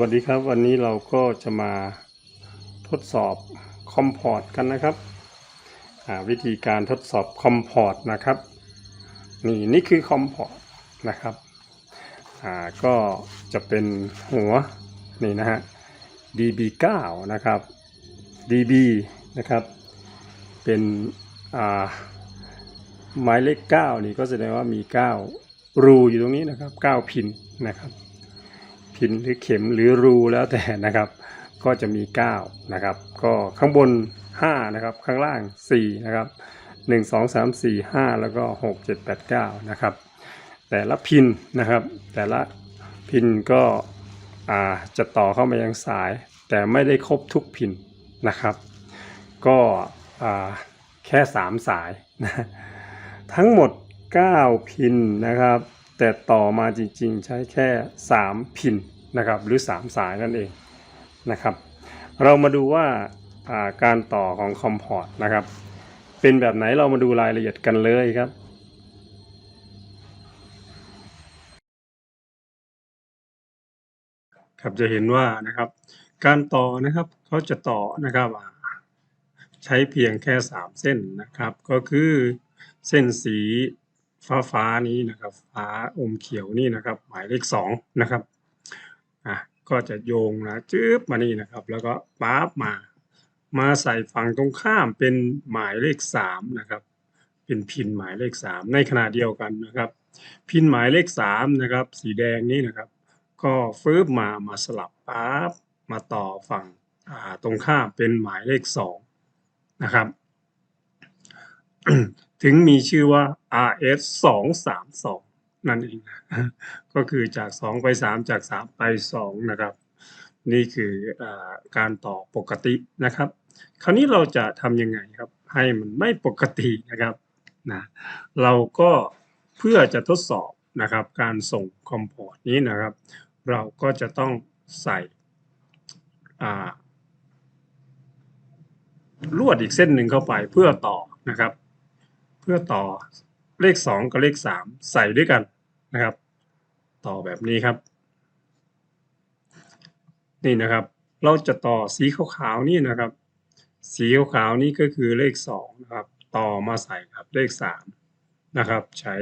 วัสดีครับ วันนี้เราก็จะมาทดสอบคอมพอร์ตกันนะครับวิธีการทดสอบคอมพอร์ตนะครับ นี่นี่คือคอมพอร์ตนะครับก็จะเป็นหัวนี่นะฮะ DB9 นะครับ DB นะครับ เป็นหมายเลข 9 นี่ก็แสดงว่ามี 9 รูอยู่ตรงนี้นะครับ 9 พินนะครับ พินหรือเข็มหรือรูแล้วแต่นะครับ ก็จะมี 9 นะครับ ก็ข้างบน 5 นะครับ ข้างล่าง 4 นะครับ 1 2 3 4 5 แล้วก็ 6 7 8 9 นะครับ แต่ละพินนะครับ แต่ละพินก็จะต่อเข้ามายังสาย แต่ไม่ได้ครบทุกพินนะครับ ก็แค่ 3 สายนะทั้งหมด 9 พินนะครับ แต่ต่อมาจริงๆ ใช้แค่ 3 พินนะครับหรือ 3 สายนั่นเองนะครับเรามาดูว่าาการต่อของคอมพอร์ตนะครับเป็นแบบไหนเรามาดูรายละเอียดกันเลยครับครับจะเห็นว่านะครับ การต่อนะครับเขาจะต่อนะครับใช้เพียงแค่ 3 เส้นนะครับ ก็คือเส้นสี ฟ้าฟ้านี้นะครับฟ้าอมเขียวนี่นะครับ หมายเลข2นะครับอะก็จะโยงนะจึ๊บมานี่นะครับ แล้วก็ปั๊บมา มาใส่ฝั่งตรงข้ามเป็นหมายเลข3นะครับ เป็นพินหมายเลข3ในขณะเดียวกันนะครับ พินหมายเลข3นะครับ สีแดงนี้นะครับ ก็ฟื้บมามาสลับปั๊บมาต่อฝั่งอ่าตรงข้ามเป็นหมายเลข2นะครับ ถึงมีชื่อว่า RS 232นั่นเองนะก็คือจาก 2 ไป 3 จาก 3 ไป 2 นะครับ นี่คืออการต่อปกตินะครับ คราวนี้เราจะทำยังไงครับ ให้มันไม่ปกตินะครับนะเราก็เพื่อจะทดสอบนะครับการส่งคอมพอร์ตนี้นะครับ เราก็จะต้องใส่ลวดอีกเส้นหนึ่งเข้าไปเพื่อต่อนะครับ เพื่อต่อเลข 2 กับเลข 3 ใส่ด้วยกันนะครับ ต่อแบบนี้ครับ นี่นะครับ เราจะต่อสีขาวๆนี่นะครับ สีขาวๆนี่ก็คือเลข2นะครับต่อมาใส่กับเลข 3 นะครับ ใช้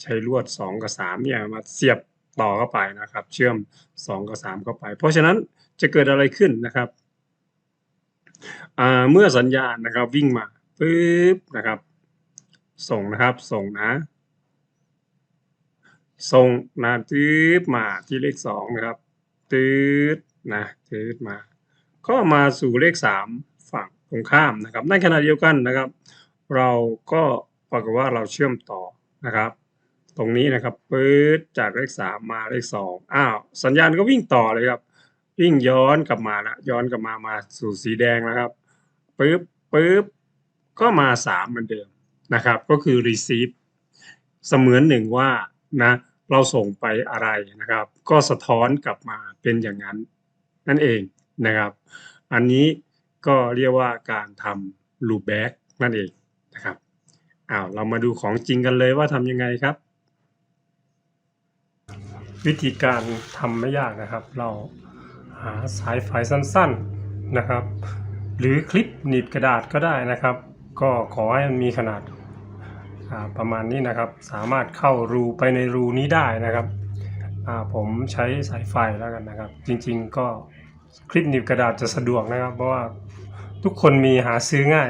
ใช้ลวด 2 กับ3เนี่ยมาเสียบต่อเข้าไปนะครับ เชื่อม 2 กับ 3 เข้าไป เพราะฉะนั้นจะเกิดอะไรขึ้นนะครับเมื่อสัญญาณนะครับวิ่งมาปึ๊บนะครับ ส่งนะครับ ส่งนะ ส่งนะตืดมาที่เลขสองนะครับตืดนะตืดมา ก็มาสู่เลขสามฝั่งตรงข้ามนะครับ ในขณะเดียวกันนะครับ เราก็ปรากฏว่าเราเชื่อมต่อนะครับ ตรงนี้นะครับปื๊ดจากเลขสามมาเลขสองอ้าวสัญญาณก็วิ่งต่อเลยครับวิ่งย้อนกลับมาละย้อนกลับมามาสู่สีแดงนะครับปึ๊บปึ๊บก็มาสามเหมือนเดิม นะครับ ก็คือ receive เสมือนหนึ่งว่านะเราส่งไปอะไรนะครับ ก็สะท้อนกลับมาเป็นอย่างนั้นนั่นเองนะครับ อันนี้ก็เรียกว่าการทำ loop back นั่นเองนะครับอ้าวเรามาดูของจริงกันเลยว่าทำยังไงครับ วิธีการทำไม่ยากนะครับ เราหาสายไฟสั้นๆนะครับ หรือคลิปหนีบกระดาษก็ได้นะครับ ก็ขอให้มันมีขนาด ประมาณนี้นะครับสามารถเข้ารูไปในรูนี้ได้นะครับผมใช้สายไฟแล้วกันนะครับ จริงๆก็คลิปหนีบกระดาษจะสะดวกนะครับ เพราะว่าทุกคนมีหาซื้อง่าย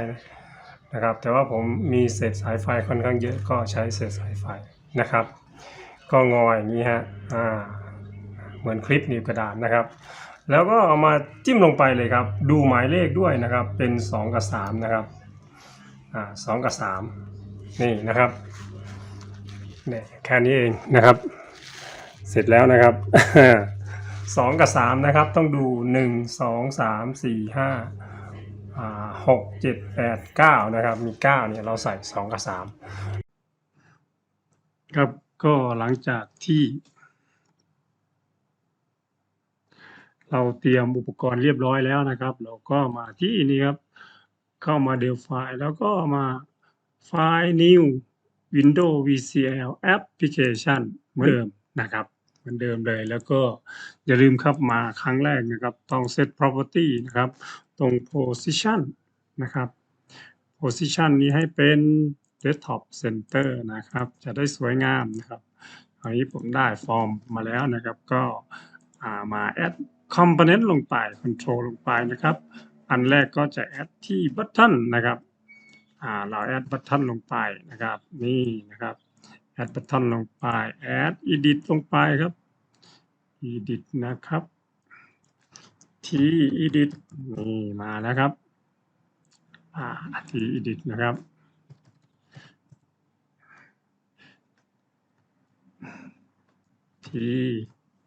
นะครับ แต่ว่าผมมีเศษสายไฟค่อนข้างเยอะก็ใช้เศษสายไฟนะครับ ก็งออย่างนี้ฮะอ่าเหมือนคลิปหนีบกระดาษนะครับ แล้วก็เอามาจิ้มลงไปเลยครับ ดูหมายเลขด้วยนะครับเป็น 2 กับ 3 นะครับอ่าสองกับ 3 นี่นะครับเนี่ยแค่นี้เองนะครับ เสร็จแล้วนะครับสองกับ3นะครับ ต้องดู1 2 3 4 5อ่าหกเจ็ดแปดเก้านะครับ มี9เนี่ยเราใส่2กับ3ครับก็หลังจากที่ เราเตรียมอุปกรณ์เรียบร้อยแล้วนะครับ เราก็มาที่นี่ครับ เข้ามาเดลไฟล์แล้วก็มา ไฟล์ new Windows VCL Application เหมือนเดิมนะครับ เหมือนเดิมเลยแล้วก็อย่าลืมครับมาครั้งแรกนะครับ ต้อง set property นะครับ ตรง position นะครับ position นี้ให้เป็น desktop center นะครับ จะได้สวยงามนะครับคราวนี้ผมได้ฟอร์มมาแล้วนะครับ ก็มา add component ลงไป control ลงไปนะครับ อันแรกก็จะ add ที่ button นะครับ เรา add button ลงไปนะครับ นี่นะครับ add button ลงไป add edit ลงไปครับ edit นะครับที่ edit นี่มาแล้วครับอ่าที่ edit นะครับที่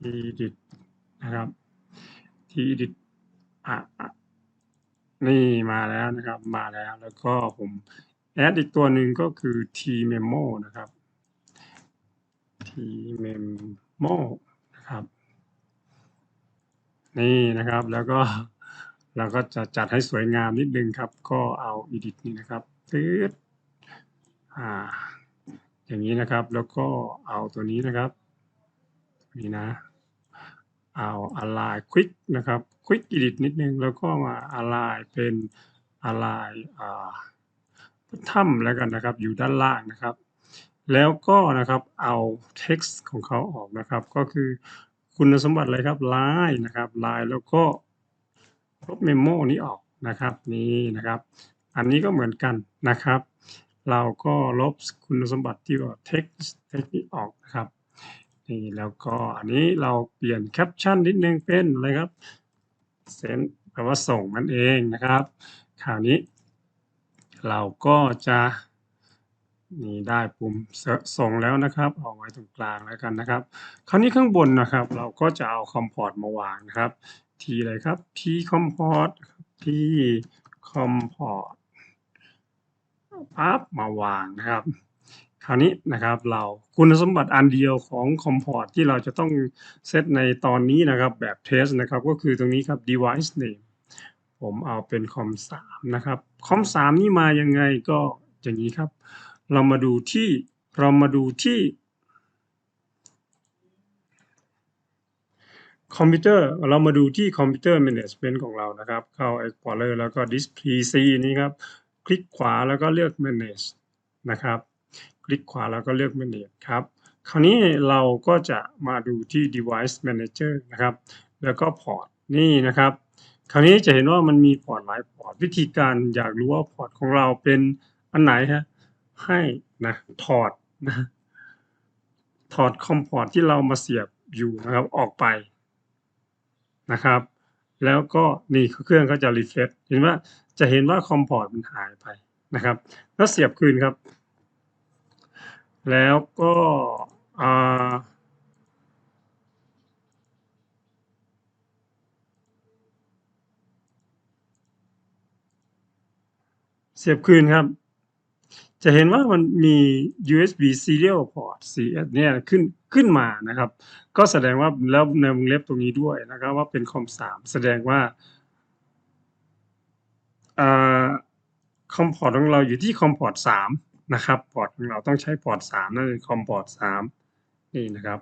edit นะครับที่ edit อะอะ นี่มาแล้วนะครับ มาแล้ว แล้วก็ผมแอดอีกตัวหนึ่งก็คือ t memo นะครับ t memo นะครับ นี่นะครับแล้วก็เราก็จะจัดให้สวยงามนิดนึงครับ ก็เอา edit นี่นะครับตืดอ่า อย่างนี้นะครับ แล้วก็เอาตัวนี้นะครับ นี่นะ เอา align quick นะครับ quick edit นิดนึง แล้วก็มา align เป็น align อ่าถ้ำแล้วกันนะครับ อยู่ด้านล่างนะครับ แล้วก็นะครับเอา text ของเขาออกนะครับ ก็คือคุณสมบัติอะไรครับ line นะครับ line แล้วก็ลบ memo นี้ออกนะครับนี่นะครับ อันนี้ก็เหมือนกันนะครับ เราก็ลบคุณสมบัติที่ว่า text text นี้ออกนะครับ นี่ แล้วก็อันนี้เราเปลี่ยนแคปชั่นนิดนึงเป็นอะไรครับ send แปลว่าส่งนั่นเองนะครับ คราวนี้ เราก็จะนี่ได้ปุ่มส่งแล้วนะครับ เอาไว้ตรงกลางแล้วกันนะครับ คราวนี้ข้างบนนะครับ เราก็จะเอาคอมพอร์ตมาวางนะครับ ทีอะไรครับ p คอมพอร์ต p คอมพอร์ตปั๊บมาวางนะครับ คราวนี้นะครับเราคุณสมบัติอันเดียวของคอมพอร์ตที่เราจะต้องเซตในตอนนี้นะครับแบบเทสนะครับก็คือตรงนี้ครับ device name ผมเอาเป็นคอม3นะครับคอม3นี่มายังไงก็อย่างนี้ครับ เรามาดูที่เรามาดูที่คอมพิวเตอร์เรามาดูที่คอมพิวเตอร์ management ของเรานะครับ เข้า explorer แล้วก็ disk pc นี้ครับ คลิกขวาแล้วก็เลือก manage นะครับ คลิกขวาแล้วก็เลือก manage ครับ คราวนี้เราก็จะมาดูที่ device manager นะครับ แล้วก็พอร์ตนี่นะครับ คราวนี้จะเห็นว่ามันมีพอร์ตหลายพอร์ต วิธีการอยากรู้ว่าพอร์ตของเราเป็นอันไหนฮะ ให้นะถอดนะถอดคอมพอร์ตที่เรามาเสียบอยู่นะครับออกไปนะครับ แล้วก็นี่เครื่องก็จะรีเฟรชเห็นว่าจะเห็นว่าคอมพอร์ตมันหายไปนะครับ แล้วเสียบคืนครับ แล้วก็เสียบคืนครับ จะเห็นว่ามันมี USB serial port CS เนี่ยขึ้นขึ้นมานะครับ ก็แสดงว่าแล้วในวงเล็บตรงนี้ด้วยนะครับ ว่าเป็นคอม3แสดงว่าอ่าคอมพอร์ตของเราอยู่ที่คอมพอร์ต3 นะครับพอร์ตของเราต้องใช้พอร์ต3นั่นคือคอมพอร์ต3นี่นะครับ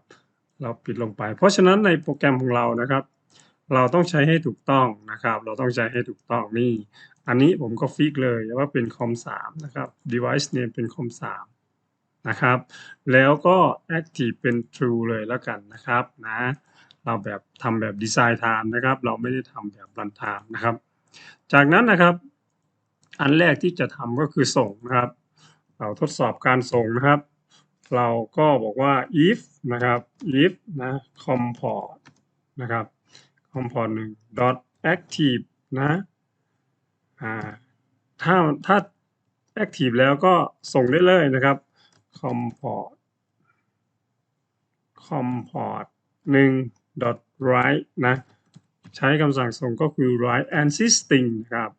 เราปิดลงไป เพราะฉะนั้นในโปรแกรมของเรานะครับ เราต้องใช้ให้ถูกต้องนะครับ เราต้องใช้ให้ถูกต้องนี่ อันนี้ผมก็ฟิกเลยว่าเป็นคอม3นะครับ device name เป็นคอม3นะครับ แล้วก็ active เป็น true เลยแล้วกันนะครับนะเราแบบทำแบบ design time นะครับ เราไม่ได้ทำแบบ run time นะครับ จากนั้นนะครับ อันแรกที่จะทำก็คือส่งนะครับ เราทดสอบการส่งนะครับ เราก็บอกว่า if นะครับ if นะ com port นะครับ com port หนึ่ง dot active นะอ่าถ้าถ้า active แล้วก็ส่งได้เลยนะครับ com port com port หนึ่ง dot write นะ ใช้คำสั่งส่งก็คือ write and string นะครับ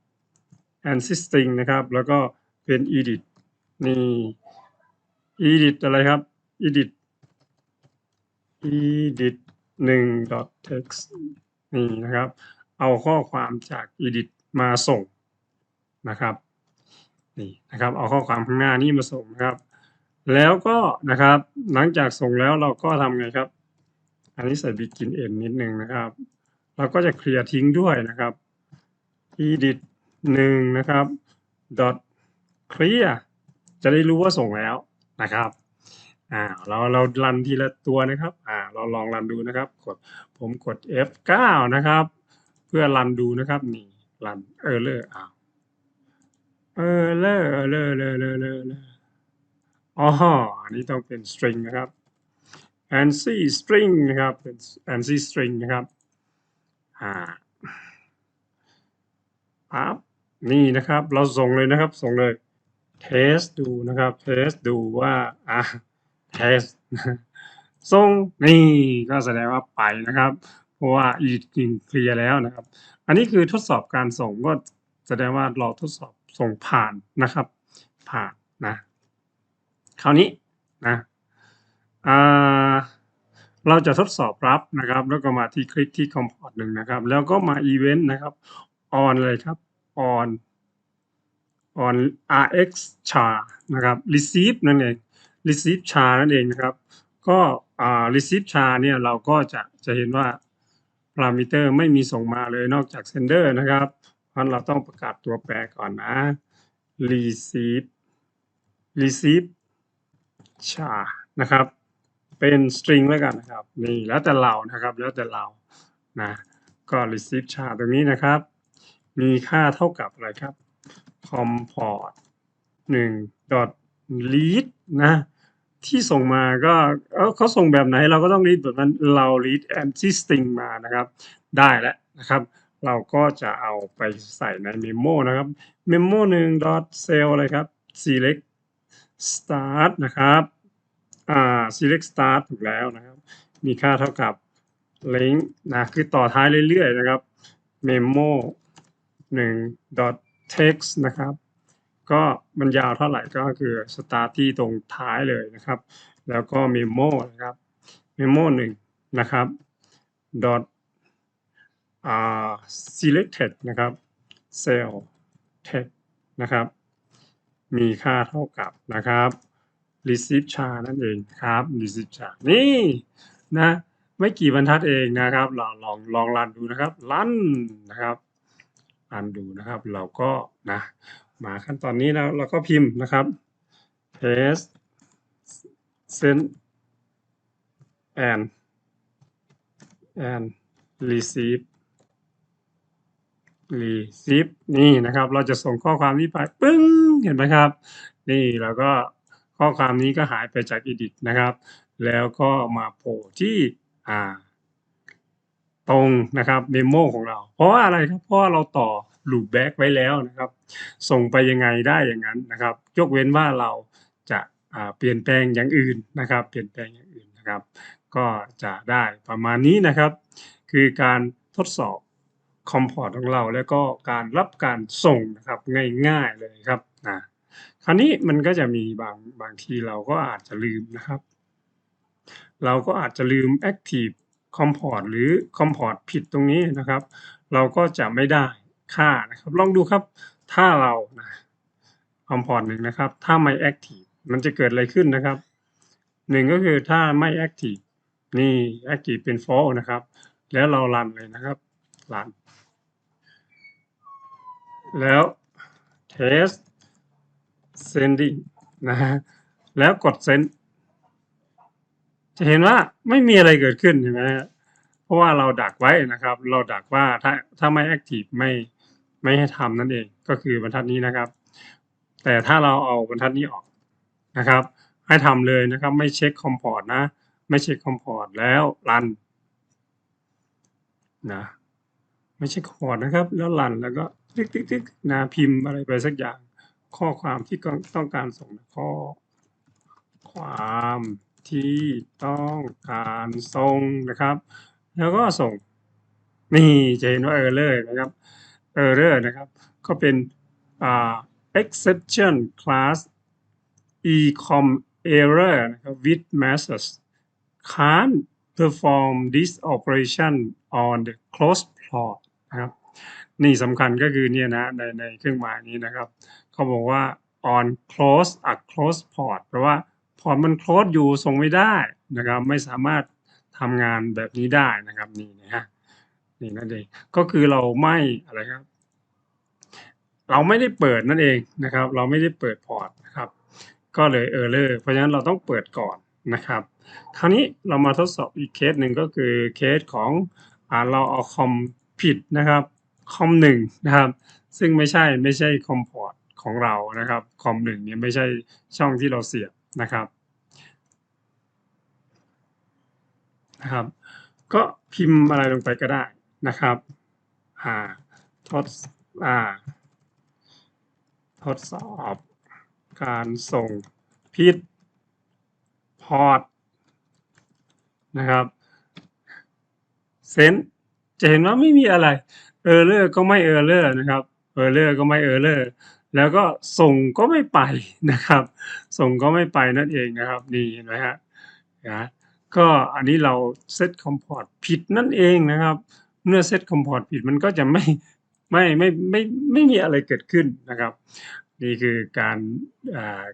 and string นะครับ แล้วก็เป็น edit นี่ edit อะไรครับ edit edit หนึ่ง dot text นี่นะครับ เอาข้อความจาก edit มาส่งนะครับนี่นะครับ เอาข้อความข้างหน้านี้มาส่งนะครับ แล้วก็นะครับ หลังจากส่งแล้วเราก็ทำไงครับ อันนี้ใส่ begin end นิดนึงนะครับ เราก็จะเคลียร์ทิ้งด้วยนะครับ edit หนึ่งนะครับ dot clear จะได้รู้ว่าส่งแล้วนะครับอ่าเราเรารันทีละตัวนะครับอ่าเราลองรันดูนะครับกดผมกด F9 นะครับ เพื่อรันดูนะครับนี่รันเออเลอร์อ้าวเออเลอร์เออเลอร์เลอร์เลอร์เลอร์เลอร์อ๋ออันนี้ต้องเป็น string นะครับ ANSI string นะครับเป็น ANSI string นะครับอ่าปั๊บนี่นะครับ เราส่งเลยนะครับส่งเลย test ดูนะครับ test ดูว่าอะ test ส่งนี่ก็แสดงว่าไปนะครับ เพราะว่า e จริงเคลียร์แล้วนะครับ อันนี้คือทดสอบการส่งก็แสดงว่าเราทดสอบส่งผ่านนะครับ ผ่านนะคราวนี้นะเราจะทดสอบรับนะครับ แล้วก็มาที่คลิกที่ comport หนึ่งนะครับ แล้วก็มา event นะครับ on เลยครับ on on rx char นะครับ receive นั่นเอง receive char นั่นเองนะครับ ก็อ่า receive char เนี่ยเราก็จะจะเห็นว่า parameter ไม่มีส่งมาเลยนอกจาก sender นะครับ เพราะเราต้องประกาศตัวแปรก่อนนะ receive receive char นะครับ เป็น string แล้วกันนะครับ นี่แล้วแต่เรานะครับ แล้วแต่เรานะก็ receive char ตรงนี้นะครับ มีค่าเท่ากับอะไรครับ comport 1 dot read นะที่ส่งมาก็เาเขาส่งแบบไหนเราก็ต้อง read แบบนั้นเรา read anti string มานะครับ ได้แล้วนะครับ เราก็จะเอาไปใส่ใน memo นะครับ memo 1 dot cell อะไรครับ select start นะครับอ่า select start ถูกแล้วนะครับ มีค่าเท่ากับ link นะคือต่อท้ายเรื่อยๆนะครับ memo 1 dot text นะครับ ก็มันยาวเท่าไหร่ก็คือ start ที่ตรงท้ายเลยนะครับ แล้วก็ memo นะครับ memo 1นะครับ dot อ่า selected นะครับ cell text นะครับ มีค่าเท่ากับนะครับ receive char นั่นเองครับ receive char นี่นะไม่กี่บรรทัดเองนะครับ ลองลองลองรันดูนะครับ รันนะครับ รันดูนะครับ เราก็นะมาขั้นตอนนี้แล้วเราก็พิมพ์นะครับ test send and and receive receive นี่นะครับ เราจะส่งข้อความนี้ไปปึ้งเห็นไหมครับ นี่แล้วก็ข้อความนี้ก็หายไปจาก edit นะครับ แล้วก็มาโผล่ที่อ่า ตรงนะครับเมโมของเรา เพราะว่าอะไรครับเพราะว่าเราต่อ loop back ไว้แล้วนะครับ ส่งไปยังไงได้อย่างนั้นนะครับยกเว้นว่าเราจะเปลี่ยนแปลงอย่างอื่นนะครับ เปลี่ยนแปลงอย่างอื่นนะครับ ก็จะได้ประมาณนี้นะครับ คือการทดสอบคอมพอร์ตของเรา แล้วก็การรับการส่งนะครับง่ายๆเลยครับนะคราวนี้มันก็จะมีบางบางทีเราก็อาจจะลืมนะครับ เราก็อาจจะลืม Active Comport หรือ Comport ผิดตรงนี้นะครับ เราก็จะไม่ได้ค่านะครับ ลองดูครับ ถ้าเรานะ Comport หนึ่งนะครับ ถ้าไม่ Active มันจะเกิดอะไรขึ้นนะครับหนึ่งก็คือถ้าไม่ Active นี่ Active เป็น False นะครับ แล้วเรารันเลยนะครับรันแล้ว test sending นะฮะแล้วกด send จะเห็นว่าไม่มีอะไรเกิดขึ้นใช่ไหมเพราะว่าเราดักไว้นะครับ เราดักว่าถ้าถ้าไม่ active ไม่ไม่ให้ทำนั่นเองก็คือบรรทัดนี้นะครับ แต่ถ้าเราเอาบรรทัดนี้ออกนะครับ ให้ทำเลยนะครับ ไม่เช็คคอมพอร์ตนะ ไม่เช็คคอมพอร์ตแล้วรันนะไม่ใช่คอร์ดนะครับ แล้วรันแล้วก็ติ๊กติ๊กติ๊กนะพิมพ์อะไรไปสักอย่าง ข้อความที่ต้องการส่งข้อความ ที่ต้องการส่งนะครับ แล้วก็ส่งนี่จะเห็นว่าเออร์เร์นะครับเออร์เร์นะครับ ก็เป็นอ่า exception class ecom error นะครับ with message can't perform this operation on the close plot นะครับ นี่สำคัญก็คือเนี่ยนะในในเครื่องหมายนี้นะครับ เขาบอกว่า on close a close port แปลว่า พอร์ตมัน close อยู่ส่งไม่ได้นะครับ ไม่สามารถทำงานแบบนี้ได้นะครับนี่นะฮะนี่นั่นเองก็คือเราไม่อะไรครับ เราไม่ได้เปิดนั่นเองนะครับ เราไม่ได้เปิดพอร์ตนะครับ ก็เลยเออร์เลอร์เพราะฉะนั้นเราต้องเปิดก่อนนะครับ คราวนี้เรามาทดสอบอีกเคสหนึ่งก็คือเคสของอเราเอาคอมผิดนะครับคอมหนึ่งนะครับ ซึ่งไม่ใช่ไม่ใช่คอมพอร์ตของเรานะครับคอมหนึ่งเนี่ยไม่ใช่ช่องที่เราเสียบ นะครับนะครับ ก็พิมพ์อะไรลงไปก็ได้นะครับอ่าทดอ่าทดสอบการส่งพิษพอร์ตนะครับเซนจะเห็นว่าไม่มีอะไรเออร์เลอร์ก็ไม่เออร์เลอร์นะครับเออร์เลอร์ก็ไม่เออร์เลอร์ แล้วก็ส่งก็ไม่ไปนะครับ ส่งก็ไม่ไปนั่นเองนะครับนี่เห็นไหมฮะนะก็อันนี้เราเซตคอมพอร์ตผิดนั่นเองนะครับ เมื่อเซตคอมพอร์ตผิดมันก็จะไม่ไม่ไม่ไม่ไม่มีอะไรเกิดขึ้นนะครับ นี่คือการ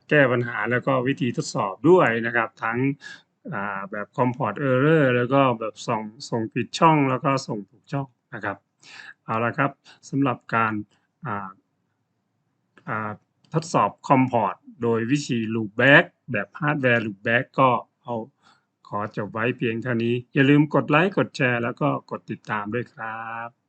แก้ปัญหาแล้วก็วิธีทดสอบด้วยนะครับ ทั้งอ่าแบบ Comport Error แล้วก็แบบส่งส่งผิดช่องแล้วก็ส่งถูกช่องนะครับ เอาละครับสำหรับการ ทดสอบคอมพอร์ตโดยวิธี Loopback แบบ Hardware Loopback ก็เอาขอจบไว้เพียงเท่านี้ อย่าลืมกดไลค์ กดแชร์ แล้วก็กดติดตามด้วยครับ